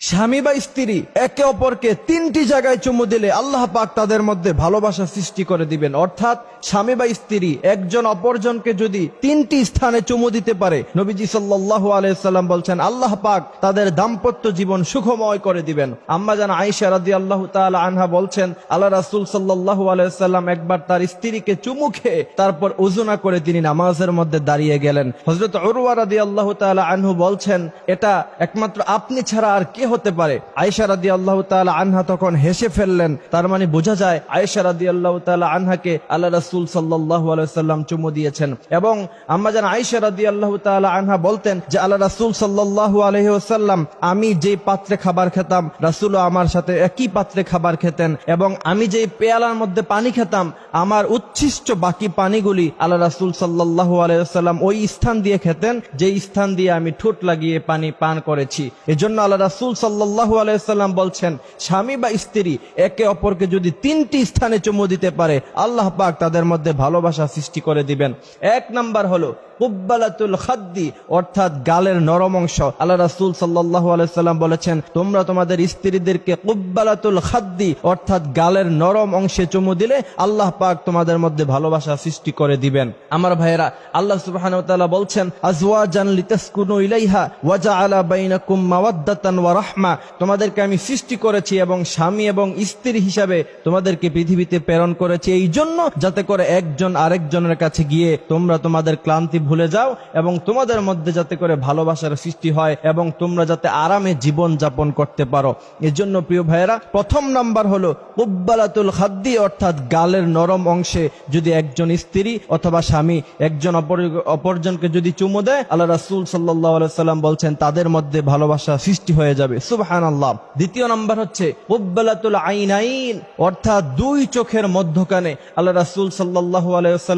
স্বামী বা স্ত্রী একে অপরকে তিনটি জায়গায় চুমু দিলে আল্লাহ পাক তাদের মধ্যে ভালোবাসা সৃষ্টি করে দিবেন। অর্থাৎ স্বামী বা স্ত্রী একজন অপরজনকে যদি তিনটি স্থানে চুমু দিতে পারে, নবীজি সাল্লাহ আলাইসাল্লাম বলছেন, আল্লাহ পাক তাদের দাম্পত্য জীবন সুখময় করে দিবেন। আম্মা জান আইসা রাদি আল্লাহ আনহা বলছেন, আল্লাহ রাসুল সাল্লাহ আলাইসাল্লাম একবার তার স্ত্রীকে চুমু খেয়ে তারপর উজুনা করে তিনি নামাজের মধ্যে দাঁড়িয়ে গেলেন। হজরত অরুয়া রাদি আল্লাহ আনহু বলছেন, এটা একমাত্র আপনি ছাড়া আর কে হতে পারে। আয়েশা রাদি আল্লাহ তাআলা আনহা তখন হেসে ফেললেন। তার মানে বোঝা যায় আয়েশা রাদি আল্লাহ তাআলা আনহাকে আল্লাহ রাসূল সাল্লাল্লাহু আলাইহি সাল্লাম চুমু দিয়েছেন। এবং আম্মা জান আয়েশা রাদি আল্লাহ তাআলা আনহা বলতেন যে, আল্লাহ রাসূল সাল্লাল্লাহু আলাইহি ওয়াসাল্লাম, আমি যে পাত্রে খাবার খেতাম, রাসূলও আমার সাথে একই পাত্রে খাবার খেতেন এবং আমি যে পেয়ালার মধ্যে পানি খেতাম, আমার উচ্ছিষ্ট বাকি পানিগুলি আল্লাহ রাসূল সাল্লাল্লাহু আলাইহি ওয়াসাল্লাম ওই স্থান দিয়ে খেতেন যে স্থান দিয়ে আমি ঠোঁট লাগিয়ে পানি পান করেছি। এজন্য আল্লাহ রাসূল সাল্লাল্লাহু আলাইহি ওয়াসাল্লাম বলছেন, স্বামী বা স্ত্রী একে অপরকে যদি তিনটি স্থানে চুমু দিতে পারে, আল্লাহ পাক তাদের মধ্যে ভালোবাসা সৃষ্টি করে দিবেন। এক নাম্বার হলো কুব্বালাতুল খাদ্দি, অর্থাৎ গালের নরম অংশ। আল্লাহ রাসূল সাল্লাল্লাহু আলাইহি সাল্লাম বলেছেন, তোমরা তোমাদের স্ত্রীদেরকে কুব্বালাতুল খাদ্দি, অর্থাৎ গালের নরম অংশে চুমু দিলে আল্লাহ পাক তোমাদের মধ্যে ভালোবাসা সৃষ্টি করে দিবেন। আমার ভাইয়েরা, আল্লাহ তাআলা বলছেন, আজওয়াজান লিতাসকুনু ইলাইহা ওয়া জাআলা বাইনাকুম মাওয়াদ্দাতান ওয়া রাহমা তোমাদেরকে আমি সৃষ্টি করেছি এবং স্বামী এবং স্ত্রী হিসাবে তোমাদেরকে পৃথিবীতে প্রেরণ করেছি। এই জন্য যাতে করে একজন আরেকজনের কাছে গিয়ে তোমরা তোমাদের ক্লান্তি ভুলে যাও এবং তোমাদের মধ্যে যাতে করে ভালোবাসার সৃষ্টি হয় এবং তোমরা যাতে আরামে জীবন যাপন করতে পারো। এজন্য প্রিয় ভাইয়েরা, প্রথম নাম্বার হলো উব্বালাতুল খাদ্দি, অর্থাৎ গালের নরম অংশে যদি একজন স্ত্রী অথবা স্বামী একজন অপর- অপরজনকে যদি চুমু দেয়, আল্লাহ রাসূল আলাইহি সাল্লাম বলছেন, তাদের মধ্যে ভালোবাসা সৃষ্টি হয়ে যাবে। সুবহানাল্লাহ। দ্বিতীয় নাম্বার হচ্ছে, উব্বালাতুল আইনাইন, অর্থাৎ দুই চোখের মধ্যখানে আল্লাহ রাসুল সাল্লাহ আলাইহি ওয়াসাল্লাম